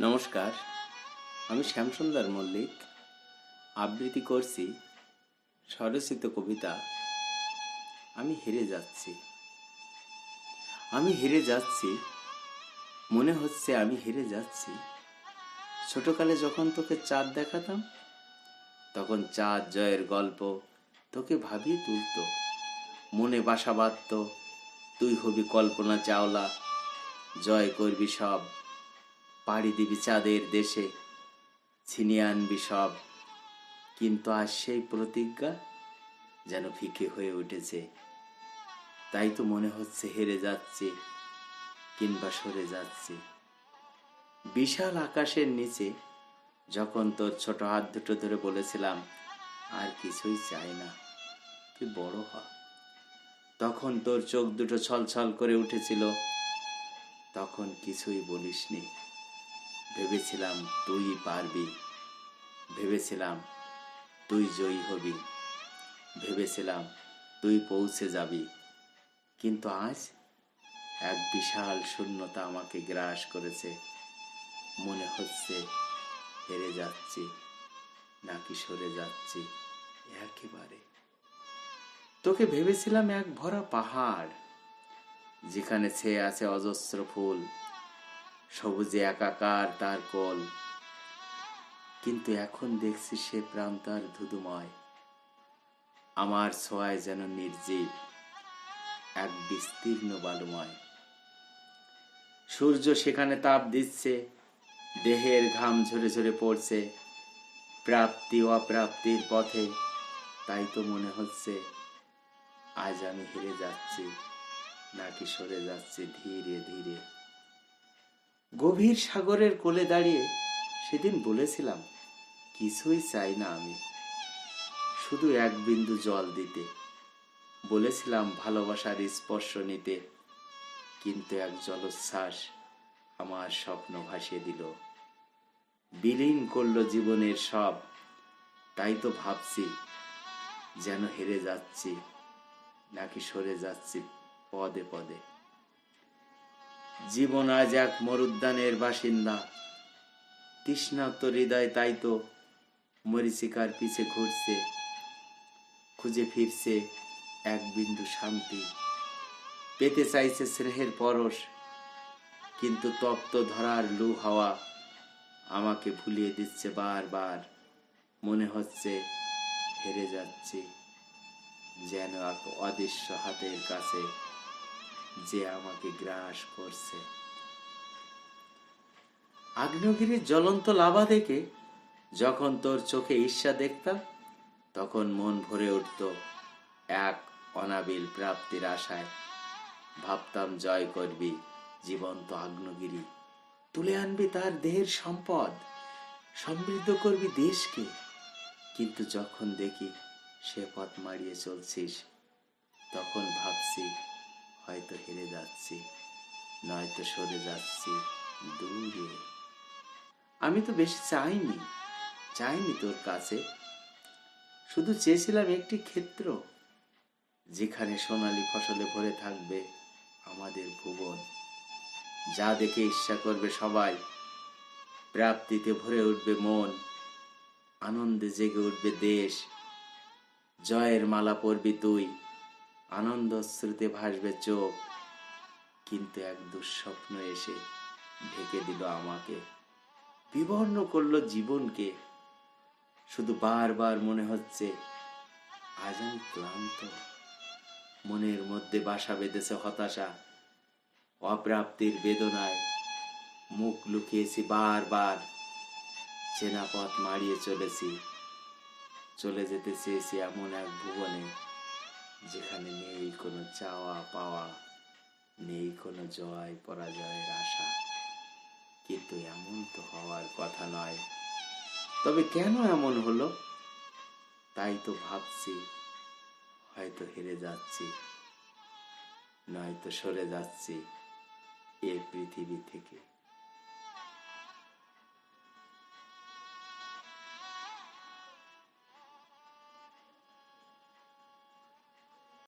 নমস্কার, আমি শ্যামসুন্দর মল্লিক। আবৃত্তি করছি স্বরচিত কবিতা, আমি হেরে যাচ্ছি। আমি হেরে যাচ্ছি, মনে হচ্ছে আমি হেরে যাচ্ছি। ছোটকালে যখন তোকে চাঁদ দেখাতাম, তখন চাঁদ জয়ের গল্প তোকে ভাবিয়ে তুলতো। মনে বাসা বাঁধত, তুই হবি কল্পনা চাওলা, জয় করবি সব পাড়ি দিবি চাঁদের দেশে ছিনিয়ে আনবি সব। কিন্তু আজ সেই প্রতিজ্ঞা যেন ফিকে হয়ে উঠেছে। তাই তো মনে হচ্ছে হেরে যাচ্ছে কিংবা সরে যাচ্ছি। বিশাল আকাশের নিচে যখন তোর ছোট হাত দুটো ধরে বলেছিলাম, আর কিছুই চাই না, তুই বড় হ। তখন তোর চোখ দুটো ছলছল করে উঠেছিল, তখন কিছুই বলিসনি। ভেবেছিলাম তুই পারবি, ভেবেছিলাম তুই জয়ী হবি, ভেবেছিলাম তুই পৌঁছে যাবি। কিন্তু আজ এক বিশাল শূন্যতা আমাকে গ্রাস করেছে, মনে হচ্ছে হেরে যাচ্ছি, নাকি সরে যাচ্ছি একেবারে। তোকে ভেবেছিলাম এক ভরা পাহাড়, যেখানে ছেয়ে আছে অজস্র ফুল সবুজে একাকার তার কল। কিন্তু এখন দেখছি সে প্রান্ত আর ধুধুময়। আমার ছোঁয়ায় যেন নির্জীব, এক বিস্তীর্ণ বালুময়। সূর্য সেখানে তাপ দিচ্ছে, দেহের ঘাম ঝরে ঝরে পড়ছে, প্রাপ্তি অপ্রাপ্তির পথে। তাই তো মনে হচ্ছে, আজ আমি হেরে যাচ্ছি, নাকি সরে যাচ্ছি ধীরে ধীরে। গভীর সাগরের কোলে দাঁড়িয়ে সেদিন বলেছিলাম, কিছুই চাই না আমি। শুধু এক বিন্দু জল দিতে। বলেছিলাম ভালোবাসার স্পর্শ নিতে। কিন্তু এক জলোচ্ছ্বাস আমার স্বপ্ন ভাসিয়ে দিল। বিলীন করল জীবনের সব। তাই তো ভাবছি, যেন হেরে যাচ্ছি, নাকি সরে যাচ্ছি পদে পদে। জীবন আজ এক মরুদ্যানের বাসিন্দা। তৃষ্ণাত্ম হৃদয় তাই তো মরিচিকার পিছে ঘুরছে, খুঁজে ফিরছে এক বিন্দু শান্তি। পেতে চাইছে স্নেহের পরশ, কিন্তু তপ্ত ধরার লু হাওয়া আমাকে ভুলিয়ে দিচ্ছে বারবার। মনে হচ্ছে হেরে যাচ্ছি যেন এক অদৃশ্য হাতের কাছে। যে আমাকে গ্রাস করছে। আগ্নেয়গিরির জ্বলন্ত লাভা দেখে যখন তোর চোখে ঈর্ষা দেখতাম, তখন মন ভরে উঠত এক অনাবিল প্রাপ্তির আশায়। ভাবতাম, জয় করবি, জীবন্ত আগ্নেয়গিরি। তুলে আনবি তার দেহের সম্পদ, সমৃদ্ধ করবি দেশকে। কিন্তু যখন দেখি সে পথ মারিয়ে চলছিস, তখন ভাবছি হয়তো হেরে যাচ্ছি, নয়তো সরে যাচ্ছি দূরে। আমি তো বেশি চাইনি চাইনি তোর কাছে। শুধু চেয়েছিলাম একটি ক্ষেত্র, যেখানে সোনালি ফসলে ভরে থাকবে আমাদের ভুবন। যা দেখে ঈর্ষা করবে সবাই, প্রাপ্তিতে ভরে উঠবে মন, আনন্দে জেগে উঠবে দেশ। জয়ের মালা পরবি তুই আনন্দ শ্রুতে ভাসবে চোখ, কিন্তু এক দুঃস্বপ্ন এসে ঢেকে দিল আমাকে। বিবর্ণ করল জীবনকে। শুধু বারবার মনে হচ্ছে, আজ আমি ক্লান্ত। মনের মধ্যে বাসা বেঁধেছে হতাশা। অপ্রাপ্তির বেদনায় মুখ লুকিয়েছি বারবার। চেনা পথ মারিয়ে চলেছি। চলে যেতে চেয়েছি এমন এক ভুবনে। যেখানে নেই কোনো চাওয়া পাওয়া, নেই কোনো জয় পরাজয়ের আশা। কিন্তু এমন তো হওয়ার কথা নয়। তবে কেন এমন হলো? তাই তো ভাবছি, হয়তো হেরে যাচ্ছি, নয়তো সরে যাচ্ছি এ পৃথিবী থেকে।